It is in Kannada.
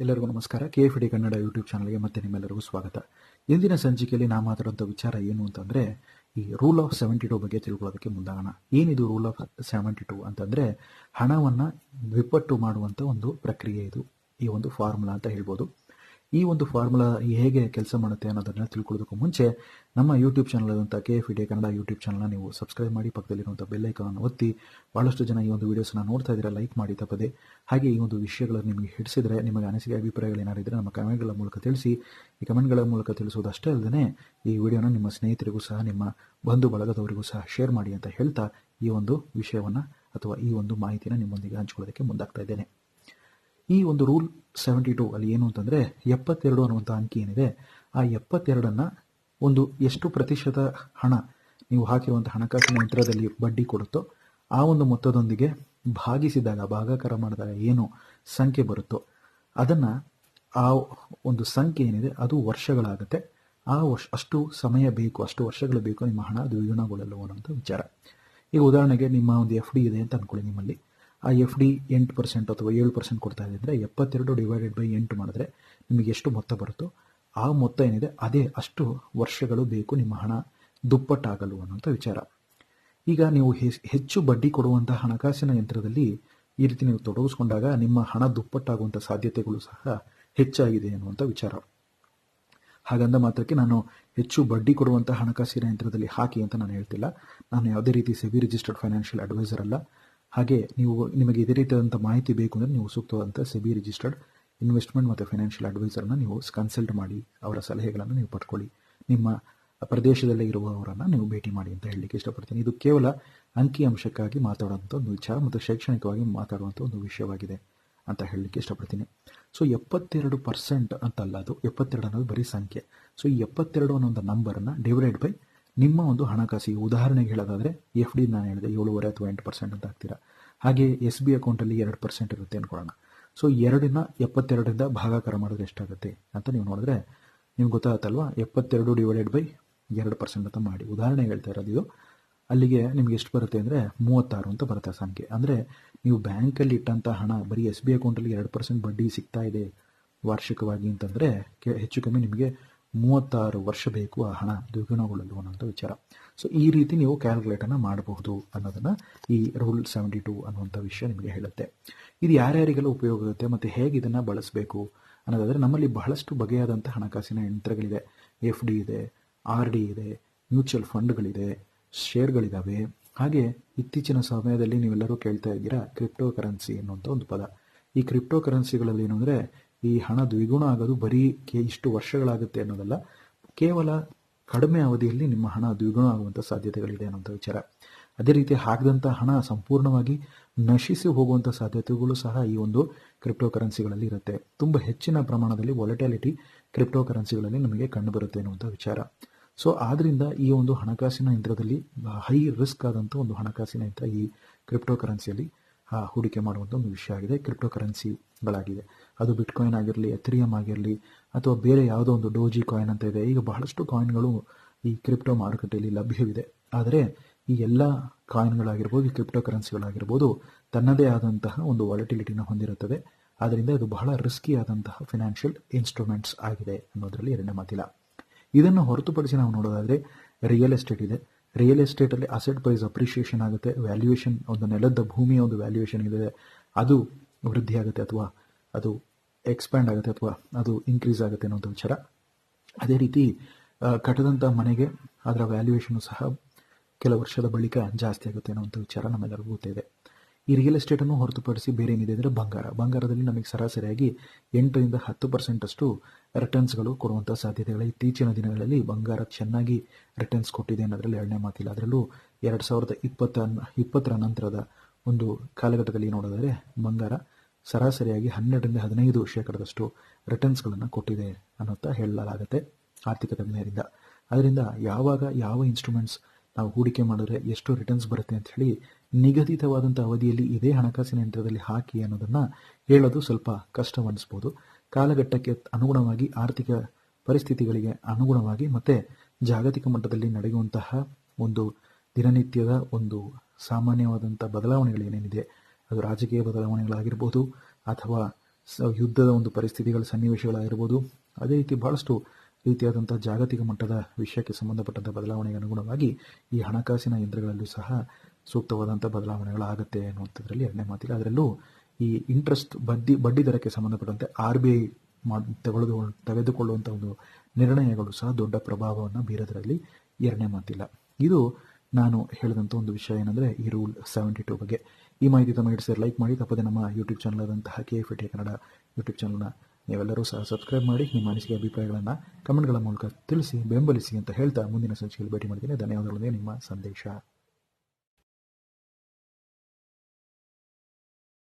ಎಲ್ಲರಿಗೂ ನಮಸ್ಕಾರ. K F D Kannada YouTube ಚಾನಲ್ಗೆ ಮತ್ತೆ ನಿಮ್ಮೆಲ್ಲರಿಗೂ ಸ್ವಾಗತ. ಇಂದಿನ ಸಂಚಿಕೆಯಲ್ಲಿ ನಾ ಮಾತಾಡುವಂಥ ವಿಚಾರ ಏನು ಅಂತಂದರೆ, ಈ ರೂಲ್ ಆಫ್ ಸೆವೆಂಟಿ ಟು ಬಗ್ಗೆ ತಿಳ್ಕೊಳ್ಳೋದಕ್ಕೆ ಮುಂದಾಗೋಣ. ಏನಿದು ರೂಲ್ ಆಫ್ ಸೆವೆಂಟಿ ಟು ಅಂತಂದರೆ, ಹಣವನ್ನು ದ್ವಿಪಟ್ಟು ಮಾಡುವಂಥ ಒಂದು ಪ್ರಕ್ರಿಯೆ ಇದು. ಈ ಒಂದು ಫಾರ್ಮುಲಾ ಅಂತ ಹೇಳ್ಬೋದು. ಈ ಒಂದು ಫಾರ್ಮುಲಾ ಹೇಗೆ ಕೆಲಸ ಮಾಡುತ್ತೆ ಅನ್ನೋದನ್ನ ತಿಳ್ಕೊಳ್ಳೋದಕ್ಕೂ ಮುಂಚೆ ನಮ್ಮ ಯೂಟ್ಯೂಬ್ ಚಾನಲ್ ಆದಂಥ K F D Kannada YouTube ಚಾನಲ್ನ ನೀವು ಸಬ್ಸ್ಕ್ರೈಬ್ ಮಾಡಿ ಪಕ್ಕದಲ್ಲಿರುವಂಥ ಐಕಾನ್ ಒತ್ತಿ ಭಾಳಷ್ಟು ಜನ ಈ ಒಂದು ವೀಡಿಯೋಸ್ನ ನೋಡ್ತಾ ಇದ್ದೀರಾ ಲೈಕ್ ಮಾಡಿ ತಪ್ಪದೆ. ಹಾಗೆ ಈ ಒಂದು ವಿಷಯಗಳನ್ನು ನಿಮಗೆ ಹಿಡಿಸಿದ್ರೆ, ನಿಮಗೆ ಅನಿಸಿಕೆ, ಅಭಿಪ್ರಾಯಗಳು ಏನಾದ್ರು ಇದ್ದರೆ ನಮ್ಮ ಕಮೆಂಟ್ಗಳ ಮೂಲಕ ತಿಳಿಸಿ. ಈ ಕಮೆಂಟ್ಗಳ ಮೂಲಕ ತಿಳಿಸೋದಷ್ಟೇ ಅಲ್ಲದೆ ಈ ವಿಡಿಯೋನ ನಿಮ್ಮ ಸ್ನೇಹಿತರಿಗೂ ಸಹ, ನಿಮ್ಮ ಬಂಧು ಬಳಗದವರಿಗೂ ಸಹ ಶೇರ್ ಮಾಡಿ ಅಂತ ಹೇಳ್ತಾ ಈ ಒಂದು ವಿಷಯವನ್ನು ಅಥವಾ ಈ ಒಂದು ಮಾಹಿತಿನ ನಿಮ್ಮೊಂದಿಗೆ ಹಂಚ್ಕೊಳ್ಳೋದಕ್ಕೆ ಮುಂದಾಗ್ತಾ ಇದ್ದೇನೆ. ಈ ಒಂದು ರೂಲ್ ಸೆವೆಂಟಿ ಟು ಅಲ್ಲಿ ಏನು ಅಂತಂದರೆ ಎಪ್ಪತ್ತೆರಡು ಅನ್ನುವಂಥ ಅಂಕಿ ಏನಿದೆ, ಆ ಎಪ್ಪತ್ತೆರಡನ್ನು ಒಂದು ಎಷ್ಟು ಪ್ರತಿಶತ ಹಣ ನೀವು ಹಾಕಿರುವಂಥ ಹಣಕಾಸಿನ ಯಂತ್ರದಲ್ಲಿ ಬಡ್ಡಿ ಕೊಡುತ್ತೋ, ಆ ಒಂದು ಮೊತ್ತದೊಂದಿಗೆ ಭಾಗಿಸಿದಾಗ, ಭಾಗಾಕಾರ ಮಾಡಿದಾಗ ಏನು ಸಂಖ್ಯೆ ಬರುತ್ತೋ, ಅದನ್ನು ಆ ಒಂದು ಸಂಖ್ಯೆ ಏನಿದೆ ಅದು ವರ್ಷಗಳಾಗುತ್ತೆ. ಆ ವರ್ಷ, ಅಷ್ಟು ಸಮಯ ಬೇಕು, ಅಷ್ಟು ವರ್ಷಗಳು ಬೇಕು ನಿಮ್ಮ ಹಣ ದ್ವಿಗುಣಗೊಳ್ಳಲು ಅನ್ನೋಂಥ ವಿಚಾರ. ಈಗ ಉದಾಹರಣೆಗೆ ನಿಮ್ಮ ಒಂದು ಎಫ್ ಡಿ ಇದೆ ಅಂತ ಅನ್ಕೊಳ್ಳಿ ನಿಮ್ಮಲ್ಲಿ. ಆ ಎಫ್ ಡಿ ಎಂಟು ಪರ್ಸೆಂಟ್ ಅಥವಾ ಏಳು ಪರ್ಸೆಂಟ್ ಕೊಡ್ತಾ ಇದ್ದರೆ ಎಪ್ಪತ್ತೆರಡು ಡಿವೈಡೆಡ್ ಬೈ ಎಂಟು ಮಾಡಿದ್ರೆ ನಿಮಗೆ ಎಷ್ಟು ಮೊತ್ತ ಬರುತ್ತೋ ಆ ಮೊತ್ತ ಏನಿದೆ, ಅದೇ ಅಷ್ಟು ವರ್ಷಗಳು ಬೇಕು ನಿಮ್ಮ ಹಣ ದುಪ್ಪಟ್ಟಾಗಲು ಅನ್ನೋಂಥ ವಿಚಾರ. ಈಗ ನೀವು ಹೆಚ್ಚು ಬಡ್ಡಿ ಕೊಡುವಂಥ ಹಣಕಾಸಿನ ಯಂತ್ರದಲ್ಲಿ ಈ ರೀತಿ ನೀವು ತೊಡಗಿಸ್ಕೊಂಡಾಗ ನಿಮ್ಮ ಹಣ ದುಪ್ಪಟ್ಟಾಗುವಂಥ ಸಾಧ್ಯತೆಗಳು ಸಹ ಹೆಚ್ಚಾಗಿದೆ ಅನ್ನುವಂಥ ವಿಚಾರ. ಹಾಗಂದ ಮಾತ್ರಕ್ಕೆ ನಾನು ಹೆಚ್ಚು ಬಡ್ಡಿ ಕೊಡುವಂಥ ಹಣಕಾಸಿನ ಯಂತ್ರದಲ್ಲಿ ಹಾಕಿ ಅಂತ ನಾನು ಹೇಳ್ತಿಲ್ಲ. ನಾನು ಯಾವುದೇ ರೀತಿ ಸೆಬಿ ರಿಜಿಸ್ಟರ್ಡ್ ಫೈನಾನ್ಷಿಯಲ್ ಅಡ್ವೈಸರ್ ಅಲ್ಲ. ಹಾಗೆ ನೀವು ನಿಮಗೆ ಇದೇ ರೀತಿಯಾದಂಥ ಮಾಹಿತಿ ಬೇಕು ಅಂದರೆ ನೀವು ಸೂಕ್ತವಾದಂಥ ಸೆಬಿ ರಿಜಿಸ್ಟರ್ಡ್ ಇನ್ವೆಸ್ಟ್ಮೆಂಟ್ ಮತ್ತು ಫೈನಾನ್ಷಿಯಲ್ ಅಡ್ವೈಸರ್ನ ನೀವು ಕನ್ಸಲ್ಟ್ ಮಾಡಿ, ಅವರ ಸಲಹೆಗಳನ್ನು ನೀವು ಪಡ್ಕೊಳ್ಳಿ. ನಿಮ್ಮ ಪ್ರದೇಶದಲ್ಲೇ ಇರುವವರನ್ನು ನೀವು ಭೇಟಿ ಮಾಡಿ ಅಂತ ಹೇಳಲಿಕ್ಕೆ ಇಷ್ಟಪಡ್ತೀನಿ. ಇದು ಕೇವಲ ಅಂಕಿ ಅಂಶಕ್ಕಾಗಿ ಮಾತಾಡುವಂಥ ಒಂದು ವಿಚಾರ ಮತ್ತು ಶೈಕ್ಷಣಿಕವಾಗಿ ಮಾತಾಡುವಂಥ ಒಂದು ವಿಷಯವಾಗಿದೆ ಅಂತ ಹೇಳಲಿಕ್ಕೆ ಇಷ್ಟಪಡ್ತೀನಿ. ಸೊ ಎಪ್ಪತ್ತೆರಡು ಪರ್ಸೆಂಟ್ ಅಂತಲ್ಲ ಅದು, ಎಪ್ಪತ್ತೆರಡು ಅನ್ನೋದು ಬರೀ ಸಂಖ್ಯೆ. ಸೊ ಈ ಎಪ್ಪತ್ತೆರಡು ಅನ್ನೋ ಒಂದು ನಂಬರನ್ನು ಡಿವೈಡ್ ಬೈ ನಿಮ್ಮ ಒಂದು ಹಣಕಾಸಿಗೆ ಉದಾಹರಣೆಗೆ ಹೇಳೋದಾದರೆ ಎಫ್ ಡಿ ನಾನು ಹೇಳಿದೆ ಏಳುವರೆ ಅಥವಾ ಎಂಟು ಪರ್ಸೆಂಟ್ ಅಂತ ಹಾಕ್ತೀರಾ? ಹಾಗೆ ಎಸ್ ಬಿ ಅಕೌಂಟಲ್ಲಿ ಎರಡು ಪರ್ಸೆಂಟ್ ಇರುತ್ತೆ ಅನ್ಕೊಳ್ಳೋಣ. ಸೊ ಎರಡನ್ನ ಎಪ್ಪತ್ತೆರಡರಿಂದ ಭಾಗಾಕಾರ ಮಾಡಿದ್ರೆ ಎಷ್ಟಾಗುತ್ತೆ ಅಂತ ನೀವು ನೋಡಿದ್ರೆ ನಿಮ್ಗೆ ಗೊತ್ತಾಗುತ್ತಲ್ವಾ? ಎಪ್ಪತ್ತೆರಡು ಡಿವೈಡೆಡ್ ಬೈ ಎರಡು ಪರ್ಸೆಂಟ್ ಅಂತ ಮಾಡಿ. ಉದಾಹರಣೆ ಹೇಳ್ತಾ ಇರೋದು ಇದು. ಅಲ್ಲಿಗೆ ನಿಮ್ಗೆ ಎಷ್ಟು ಬರುತ್ತೆ ಅಂದರೆ ಮೂವತ್ತಾರು ಅಂತ ಬರುತ್ತೆ ಸಂಖ್ಯೆ. ಅಂದರೆ ನೀವು ಬ್ಯಾಂಕಲ್ಲಿ ಇಟ್ಟಂಥ ಹಣ, ಬರೀ ಎಸ್ ಬಿ ಅಕೌಂಟಲ್ಲಿ ಎರಡು ಪರ್ಸೆಂಟ್ ಬಡ್ಡಿ ಸಿಗ್ತಾ ಇದೆ ವಾರ್ಷಿಕವಾಗಿ ಅಂತಂದರೆ ಹೆಚ್ಚು ಕಮ್ಮಿ ನಿಮಗೆ ಮೂವತ್ತಾರು ವರ್ಷ ಬೇಕು ಆ ಹಣ ದ್ವಿಗುಣಗೊಳ್ಳಲು ಅನ್ನೋಂಥ ವಿಚಾರ. ಸೊ ಈ ರೀತಿ ನೀವು ಕ್ಯಾಲ್ಕುಲೇಟನ್ನು ಮಾಡಬಹುದು ಅನ್ನೋದನ್ನು ಈ ರೂಲ್ ಸೆವೆಂಟಿ ಟು ಅನ್ನುವಂಥ ವಿಷಯ ನಿಮಗೆ ಹೇಳುತ್ತೆ. ಇದು ಯಾರ್ಯಾರಿಗೆಲ್ಲ ಉಪಯೋಗ ಆಗುತ್ತೆ ಮತ್ತು ಹೇಗೆ ಇದನ್ನು ಬಳಸಬೇಕು ಅನ್ನೋದಾದರೆ ನಮ್ಮಲ್ಲಿ ಬಹಳಷ್ಟು ಬಗೆಯಾದಂಥ ಹಣಕಾಸಿನ ಯಂತ್ರಗಳಿದೆ. ಎಫ್ ಡಿ ಇದೆ ಆರ್ ಡಿ ಇದೆ ಮ್ಯೂಚುವಲ್ ಫಂಡ್ಗಳಿದೆ ಶೇರ್ಗಳಿದ್ದಾವೆ ಹಾಗೆ ಇತ್ತೀಚಿನ ಸಮಯದಲ್ಲಿ ನೀವೆಲ್ಲರೂ ಕೇಳ್ತಾ ಇದ್ದೀರಾ ಕ್ರಿಪ್ಟೋ ಕರೆನ್ಸಿ ಅನ್ನುವಂಥ ಒಂದು ಪದ. ಈ ಕ್ರಿಪ್ಟೋ ಕರೆನ್ಸಿಗಳಲ್ಲಿ ಏನು ಅಂದರೆ ಈ ಹಣ ದ್ವಿಗುಣ ಆಗೋದು ಬರೀ ಕೆ ಇಷ್ಟು ವರ್ಷಗಳಾಗುತ್ತೆ ಅನ್ನೋದಲ್ಲ, ಕೇವಲ ಕಡಿಮೆ ಅವಧಿಯಲ್ಲಿ ನಿಮ್ಮ ಹಣ ದ್ವಿಗುಣ ಆಗುವಂಥ ಸಾಧ್ಯತೆಗಳಿದೆ ಅನ್ನೋಂಥ ವಿಚಾರ. ಅದೇ ರೀತಿ ಹಾಕಿದಂಥ ಹಣ ಸಂಪೂರ್ಣವಾಗಿ ನಶಿಸಿ ಹೋಗುವಂಥ ಸಾಧ್ಯತೆಗಳು ಸಹ ಈ ಒಂದು ಕ್ರಿಪ್ಟೋ ಕರೆನ್ಸಿಗಳಲ್ಲಿ ಇರುತ್ತೆ. ತುಂಬ ಹೆಚ್ಚಿನ ಪ್ರಮಾಣದಲ್ಲಿ ವಾಲಟಾಲಿಟಿ ಕ್ರಿಪ್ಟೋ ಕರೆನ್ಸಿಗಳಲ್ಲಿ ನಮಗೆ ಕಂಡುಬರುತ್ತೆ ಅನ್ನುವಂಥ ವಿಚಾರ. ಸೊ ಆದ್ದರಿಂದ ಈ ಒಂದು ಹಣಕಾಸಿನ ಯಂತ್ರದಲ್ಲಿ ಹೈ ರಿಸ್ಕ್ ಆದಂಥ ಒಂದು ಹಣಕಾಸಿನ ಯಂತ್ರ ಈ ಕ್ರಿಪ್ಟೋ ಕರೆನ್ಸಿಯಲ್ಲಿ ಹೂಡಿಕೆ ಮಾಡುವಂಥ ಒಂದು ವಿಷಯ ಆಗಿದೆ. ಕ್ರಿಪ್ಟೋ ಕರೆನ್ಸಿಗಳಾಗಿದೆ ಅದು ಬಿಟ್ಕಾಯಿನ್ ಆಗಿರಲಿ ಎಥ್ರಿಯಮ್ ಆಗಿರಲಿ, ಅಥವಾ ಬೇರೆ ಯಾವುದೋ ಒಂದು ಡೋಜಿ ಕಾಯಿನ್ ಅಂತ ಇದೆ. ಈಗ ಬಹಳಷ್ಟು ಕಾಯಿನ್ಗಳು ಈ ಕ್ರಿಪ್ಟೋ ಮಾರುಕಟ್ಟೆಯಲ್ಲಿ ಲಭ್ಯವಿದೆ. ಆದರೆ ಈ ಎಲ್ಲ ಕಾಯಿನ್ಗಳಾಗಿರ್ಬೋದು ಈ ಕ್ರಿಪ್ಟೋ ಕರೆನ್ಸಿಗಳಾಗಿರ್ಬೋದು ತನ್ನದೇ ಆದಂತಹ ಒಂದು ವಾಲಿಟಿಲಿಟಿನ ಹೊಂದಿರುತ್ತದೆ ಆದ್ದರಿಂದ ಇದು ಬಹಳ ರಿಸ್ಕಿ ಆದಂತಹ ಫಿನಾನ್ಷಿಯಲ್ ಇನ್ಸ್ಟ್ರೂಮೆಂಟ್ಸ್ ಆಗಿದೆ ಅನ್ನೋದರಲ್ಲಿ ಎರಡನೇ ಮಾತಿಲ್ಲ. ಇದನ್ನು ಹೊರತುಪಡಿಸಿ ನಾವು ನೋಡೋದಾದರೆ ರಿಯಲ್ ಎಸ್ಟೇಟ್ ಇದೆ. ರಿಯಲ್ ಎಸ್ಟೇಟಲ್ಲಿ ಅಸೆಟ್ ಪ್ರೈಸ್ ಅಪ್ರಿಷಿಯೇಷನ್ ಆಗುತ್ತೆ. ವ್ಯಾಲ್ಯೂಯೇಷನ್ ಒಂದು ನೆಲದ ಭೂಮಿಯ ಒಂದು ವ್ಯಾಲ್ಯೂಯೇಷನ್ ಇದೆ. ಅದು ವೃದ್ಧಿ ಆಗುತ್ತೆ ಅಥವಾ ಅದು ಎಕ್ಸ್ಪ್ಯಾಂಡ್ ಆಗುತ್ತೆ ಅಥವಾ ಅದು ಇನ್ಕ್ರೀಸ್ ಆಗುತ್ತೆ ಅನ್ನೋಂಥ ವಿಚಾರ. ಅದೇ ರೀತಿ ಕಟ್ಟದಂಥ ಮನೆಗೆ ಅದರ ವ್ಯಾಲ್ಯೂಯೇಷನು ಸಹ ಕೆಲ ವರ್ಷದ ಬಳಿಕ ಜಾಸ್ತಿ ಆಗುತ್ತೆ ಅನ್ನೋಂಥ ವಿಚಾರ ನಮ್ಮೆಲ್ಲರಿಗೂ ಗೊತ್ತಿದೆ. ಈ ರಿಯಲ್ ಎಸ್ಟೇಟನ್ನು ಹೊರತುಪಡಿಸಿ ಬೇರೆ ಏನಿದೆ ಅಂದರೆ ಬಂಗಾರ. ಬಂಗಾರದಲ್ಲಿ ನಮಗೆ ಸರಾಸರಿಯಾಗಿ ಎಂಟರಿಂದ ಹತ್ತು ಪರ್ಸೆಂಟಷ್ಟು ರಿಟರ್ನ್ಸ್ಗಳು ಕೊಡುವಂಥ ಸಾಧ್ಯತೆಗಳು ಇತ್ತೀಚಿನ ದಿನಗಳಲ್ಲಿ ಬಂಗಾರ ಚೆನ್ನಾಗಿ ರಿಟರ್ನ್ಸ್ ಕೊಟ್ಟಿದೆ ಅನ್ನೋದ್ರಲ್ಲಿ ಎರಡನೇ ಮಾತಿಲ್ಲ. ಅದರಲ್ಲೂ ಎರಡು ಸಾವಿರದ ಇಪ್ಪತ್ತ, ಇಪ್ಪತ್ತರ ನಂತರದ ಒಂದು ಕಾಲಘಟ್ಟದಲ್ಲಿ ನೋಡೋದಾದರೆ ಬಂಗಾರ ಸರಾಸರಿಯಾಗಿ ಹನ್ನೆರಡರಿಂದ ಹದಿನೈದು ಶೇಕಡದಷ್ಟು ರಿಟರ್ನ್ಸ್ಗಳನ್ನು ಕೊಟ್ಟಿದೆ ಅನ್ನೋಂಥ ಹೇಳಲಾಗುತ್ತೆ ಆರ್ಥಿಕ ತಜ್ಞರಿಂದ. ಅದರಿಂದ ಯಾವಾಗ ಯಾವ ಇನ್ಸ್ಟ್ರೂಮೆಂಟ್ಸ್ ನಾವು ಹೂಡಿಕೆ ಮಾಡಿದ್ರೆ ಎಷ್ಟು ರಿಟರ್ನ್ಸ್ ಬರುತ್ತೆ ಅಂತ ಹೇಳಿ ನಿಗದಿತವಾದಂಥ ಅವಧಿಯಲ್ಲಿ ಇದೇ ಹಣಕಾಸಿನ ಯಂತ್ರದಲ್ಲಿ ಹಾಕಿ ಅನ್ನೋದನ್ನು ಹೇಳೋದು ಸ್ವಲ್ಪ ಕಷ್ಟವನ್ನಿಸ್ಬೋದು ಕಾಲಘಟ್ಟಕ್ಕೆ ಅನುಗುಣವಾಗಿ ಆರ್ಥಿಕ ಪರಿಸ್ಥಿತಿಗಳಿಗೆ ಅನುಗುಣವಾಗಿ ಮತ್ತು ಜಾಗತಿಕ ಮಟ್ಟದಲ್ಲಿ ನಡೆಯುವಂತಹ ಒಂದು ದಿನನಿತ್ಯದ ಒಂದು ಸಾಮಾನ್ಯವಾದಂಥ ಬದಲಾವಣೆಗಳೇನೇನಿದೆ ಅದು ರಾಜಕೀಯ ಬದಲಾವಣೆಗಳಾಗಿರ್ಬೋದು ಅಥವಾ ಯುದ್ಧದ ಒಂದು ಪರಿಸ್ಥಿತಿಗಳ ಸನ್ನಿವೇಶಗಳಾಗಿರ್ಬೋದು, ಅದೇ ರೀತಿ ಬಹಳಷ್ಟು ರೀತಿಯಾದಂಥ ಜಾಗತಿಕ ಮಟ್ಟದ ವಿಷಯಕ್ಕೆ ಸಂಬಂಧಪಟ್ಟಂಥ ಬದಲಾವಣೆಗೆ ಅನುಗುಣವಾಗಿ ಈ ಹಣಕಾಸಿನ ಯಂತ್ರಗಳಲ್ಲೂ ಸಹ ಸೂಕ್ತವಾದಂಥ ಬದಲಾವಣೆಗಳಾಗುತ್ತೆ ಅನ್ನುವಂಥದ್ರಲ್ಲಿ ಎರಡನೇ ಮಾತಿಲ್ಲ ಅದರಲ್ಲೂ ಈ ಇಂಟ್ರೆಸ್ಟ್ ಬಡ್ಡಿ ಬಡ್ಡಿ ದರಕ್ಕೆ ಸಂಬಂಧಪಟ್ಟಂತೆ ಆರ್ ಬಿ ಐ ಮಾಡಿ ತೆಗೆದು ತೆಗೆದುಕೊಳ್ಳುವಂಥ ಒಂದು ನಿರ್ಣಯಗಳು ಸಹ ದೊಡ್ಡ ಪ್ರಭಾವವನ್ನು ಬೀರೋದರಲ್ಲಿ ಎರಡನೇ ಮಾತಿಲ್ಲ. ಇದು ನಾನು ಹೇಳಿದಂಥ ಒಂದು ವಿಷಯ ಏನಂದರೆ, ಈ ರೂಲ್ ಸೆವೆಂಟಿ ಟು ಬಗ್ಗೆ. ಈ ಮಾಹಿತಿ ತಮ್ಮ ಹಿಡಿಸಿದ್ರೆ ಲೈಕ್ ಮಾಡಿ, ತಪ್ಪದೆ ನಮ್ಮ ಯೂಟ್ಯೂಬ್ ಚಾನಲ್ ಆದಂತಹ K F T Kannada YouTube ಚಾನಲ್ನ ನೀವೆಲ್ಲರೂ ಸಹ ಸಬ್ಸ್ಕ್ರೈಬ್ ಮಾಡಿ, ನಿಮ್ಮ ಅನಿಸಿಕೆ ಅಭಿಪ್ರಾಯಗಳನ್ನು ಕಮೆಂಟ್ಗಳ ಮೂಲಕ ತಿಳಿಸಿ, ಬೆಂಬಲಿಸಿ ಅಂತ ಹೇಳ್ತಾ ಮುಂದಿನ ಸಂಚಿಕೆಯಲ್ಲಿ ಭೇಟಿ ಮಾಡ್ತೀನಿ. ಧನ್ಯವಾದಗಳೊಂದಿಗೆ ನಿಮ್ಮ ಸಂದೇಶ.